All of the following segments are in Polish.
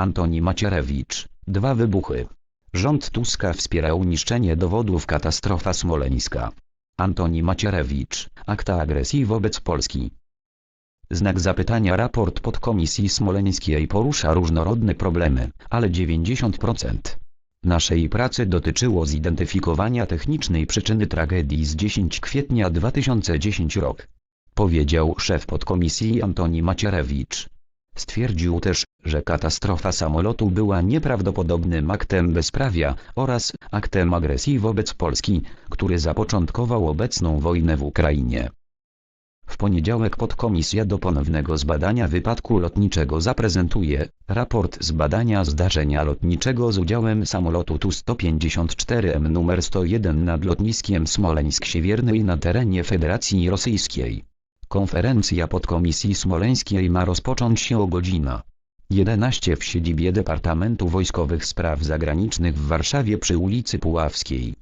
Antoni Macierewicz. Dwa wybuchy. Rząd Tuska wspierał niszczenie dowodów katastrofa smoleńska. Antoni Macierewicz. Akta agresji wobec Polski. Znak zapytania raport podkomisji smoleńskiej porusza różnorodne problemy, ale 90% naszej pracy dotyczyło zidentyfikowania technicznej przyczyny tragedii z 10 kwietnia 2010 rok. Powiedział szef podkomisji Antoni Macierewicz. Stwierdził też, że katastrofa samolotu była nieprawdopodobnym aktem bezprawia oraz aktem agresji wobec Polski, który zapoczątkował obecną wojnę w Ukrainie. W poniedziałek podkomisja do ponownego zbadania wypadku lotniczego zaprezentuje raport z badania zdarzenia lotniczego z udziałem samolotu Tu-154M numer 101 nad lotniskiem Smoleńsk-Siewiernej na terenie Federacji Rosyjskiej. Konferencja podkomisji smoleńskiej ma rozpocząć się o godzina 11 w siedzibie Departamentu Wojskowych Spraw Zagranicznych w Warszawie przy ulicy Puławskiej.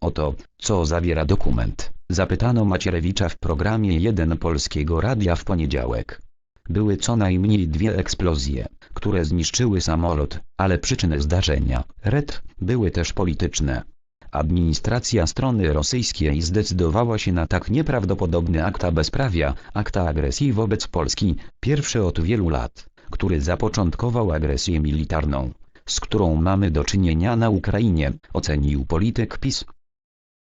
Oto, co zawiera dokument, zapytano Macierewicza w programie 1 Polskiego Radia w poniedziałek. Były co najmniej dwie eksplozje, które zniszczyły samolot, ale przyczyny zdarzenia, red, były też polityczne. Administracja strony rosyjskiej zdecydowała się na tak nieprawdopodobny akta bezprawia, akta agresji wobec Polski, pierwszy od wielu lat, który zapoczątkował agresję militarną, z którą mamy do czynienia na Ukrainie, ocenił polityk PiS.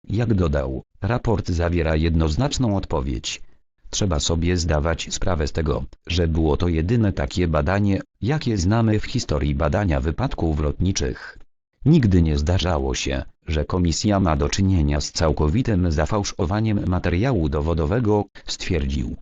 Jak dodał, raport zawiera jednoznaczną odpowiedź. Trzeba sobie zdawać sprawę z tego, że było to jedyne takie badanie, jakie znamy w historii badania wypadków lotniczych. Nigdy nie zdarzało się, że komisja ma do czynienia z całkowitym zafałszowaniem materiału dowodowego, stwierdził.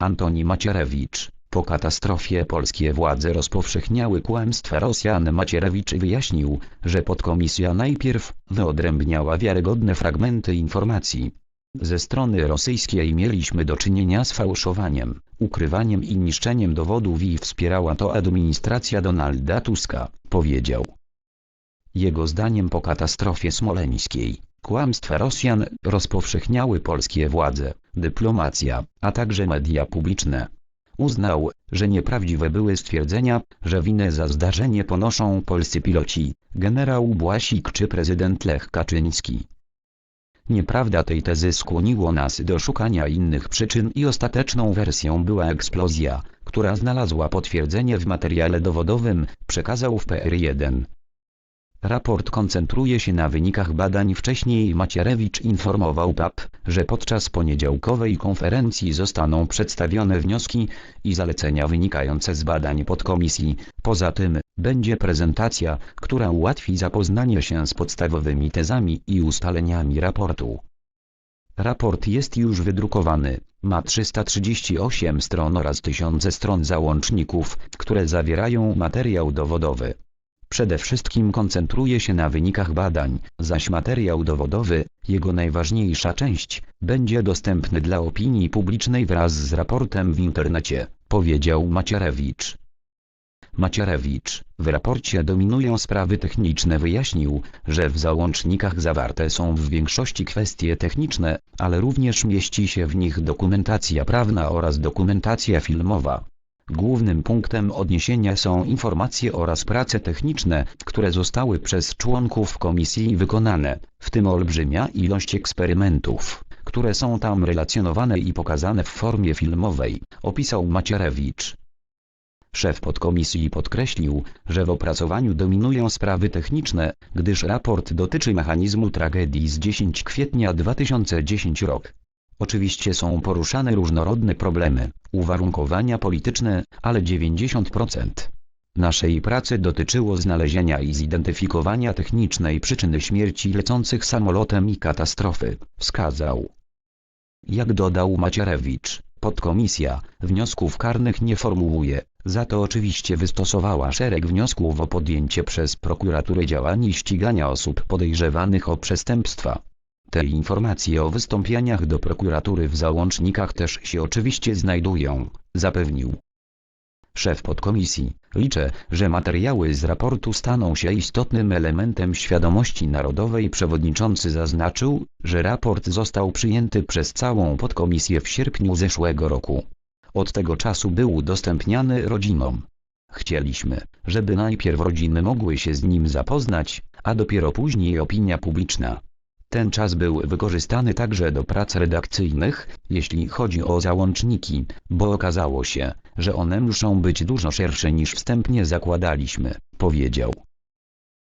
Antoni Macierewicz. Po katastrofie polskie władze rozpowszechniały kłamstwa Rosjan. Macierewicz wyjaśnił, że podkomisja najpierw wyodrębniała wiarygodne fragmenty informacji. Ze strony rosyjskiej mieliśmy do czynienia z fałszowaniem, ukrywaniem i niszczeniem dowodów i wspierała to administracja Donalda Tuska, powiedział. Jego zdaniem po katastrofie smoleńskiej, kłamstwa Rosjan rozpowszechniały polskie władze, dyplomacja, a także media publiczne. Uznał, że nieprawdziwe były stwierdzenia, że winę za zdarzenie ponoszą polscy piloci, generał Błasik czy prezydent Lech Kaczyński. Nieprawda tej tezy skłoniło nas do szukania innych przyczyn i ostateczną wersją była eksplozja, która znalazła potwierdzenie w materiale dowodowym, przekazał w PR1. Raport koncentruje się na wynikach badań wcześniej Macierewicz informował PAP, że podczas poniedziałkowej konferencji zostaną przedstawione wnioski i zalecenia wynikające z badań podkomisji. Poza tym, będzie prezentacja, która ułatwi zapoznanie się z podstawowymi tezami i ustaleniami raportu. Raport jest już wydrukowany, ma 338 stron oraz tysiące stron załączników, które zawierają materiał dowodowy. Przede wszystkim koncentruje się na wynikach badań, zaś materiał dowodowy, jego najważniejsza część, będzie dostępny dla opinii publicznej wraz z raportem w internecie, powiedział Macierewicz. Macierewicz, w raporcie dominują sprawy techniczne wyjaśnił, że w załącznikach zawarte są w większości kwestie techniczne, ale również mieści się w nich dokumentacja prawna oraz dokumentacja filmowa. Głównym punktem odniesienia są informacje oraz prace techniczne, które zostały przez członków komisji wykonane, w tym olbrzymia ilość eksperymentów, które są tam relacjonowane i pokazane w formie filmowej, opisał Macierewicz. Szef podkomisji podkreślił, że w opracowaniu dominują sprawy techniczne, gdyż raport dotyczy mechanizmu tragedii z 10 kwietnia 2010 rok. Oczywiście są poruszane różnorodne problemy, uwarunkowania polityczne, ale 90% naszej pracy dotyczyło znalezienia i zidentyfikowania technicznej przyczyny śmierci lecących samolotem i katastrofy, wskazał. Jak dodał Macierewicz, podkomisja wniosków karnych nie formułuje, za to oczywiście wystosowała szereg wniosków o podjęcie przez prokuraturę działań i ścigania osób podejrzewanych o przestępstwa. Te informacje o wystąpieniach do prokuratury w załącznikach też się oczywiście znajdują, zapewnił. Szef podkomisji, liczę, że materiały z raportu staną się istotnym elementem świadomości narodowej. Przewodniczący zaznaczył, że raport został przyjęty przez całą podkomisję w sierpniu zeszłego roku. Od tego czasu był udostępniany rodzinom. Chcieliśmy, żeby najpierw rodziny mogły się z nim zapoznać, a dopiero później opinia publiczna. Ten czas był wykorzystany także do prac redakcyjnych, jeśli chodzi o załączniki, bo okazało się, że one muszą być dużo szersze niż wstępnie zakładaliśmy, powiedział.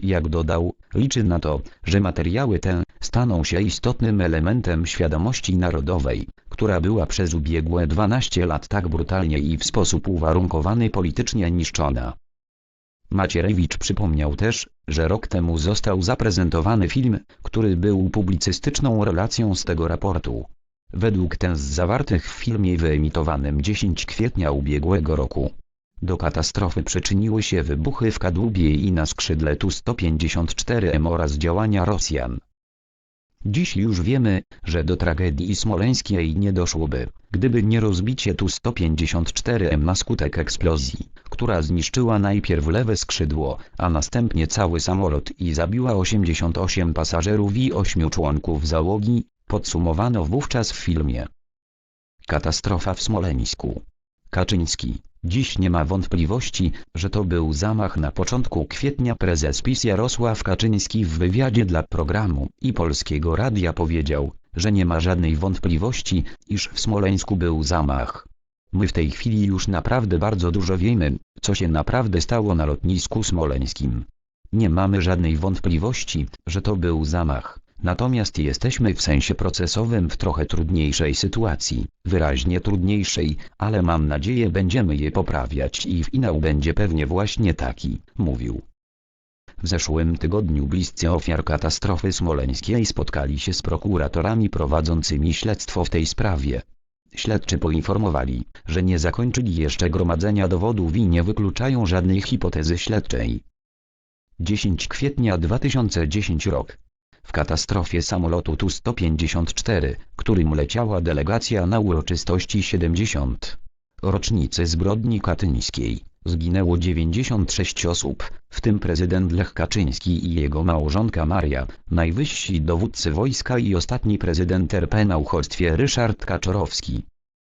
Jak dodał, liczy na to, że materiały te staną się istotnym elementem świadomości narodowej, która była przez ubiegłe 12 lat tak brutalnie i w sposób uwarunkowany politycznie niszczona. Macierewicz przypomniał też, że rok temu został zaprezentowany film, który był publicystyczną relacją z tego raportu. Według ten z zawartych w filmie wyemitowanym 10 kwietnia ubiegłego roku. Do katastrofy przyczyniły się wybuchy w Kadłubie i na skrzydle Tu-154M oraz działania Rosjan. Dziś już wiemy, że do tragedii smoleńskiej nie doszłoby, gdyby nie rozbicie Tu-154M na skutek eksplozji, która zniszczyła najpierw lewe skrzydło, a następnie cały samolot i zabiła 88 pasażerów i 8 członków załogi, podsumowano wówczas w filmie. Katastrofa w Smoleńsku. Kaczyński. Dziś nie ma wątpliwości, że to był zamach na początku kwietnia prezes PiS Jarosław Kaczyński w wywiadzie dla programu i Polskiego Radia powiedział, że nie ma żadnej wątpliwości, iż w Smoleńsku był zamach. My w tej chwili już naprawdę bardzo dużo wiemy, co się naprawdę stało na lotnisku smoleńskim. Nie mamy żadnej wątpliwości, że to był zamach. Natomiast jesteśmy w sensie procesowym w trochę trudniejszej sytuacji, wyraźnie trudniejszej, ale mam nadzieję będziemy je poprawiać i finał będzie pewnie właśnie taki, mówił. W zeszłym tygodniu bliscy ofiar katastrofy smoleńskiej spotkali się z prokuratorami prowadzącymi śledztwo w tej sprawie. Śledczy poinformowali, że nie zakończyli jeszcze gromadzenia dowodów i nie wykluczają żadnej hipotezy śledczej. 10 kwietnia 2010 rok. W katastrofie samolotu Tu-154, którym leciała delegacja na uroczystości 70. rocznicy zbrodni katyńskiej, zginęło 96 osób, w tym prezydent Lech Kaczyński i jego małżonka Maria, najwyżsi dowódcy wojska i ostatni prezydent RP na uchodźstwie Ryszard Kaczorowski.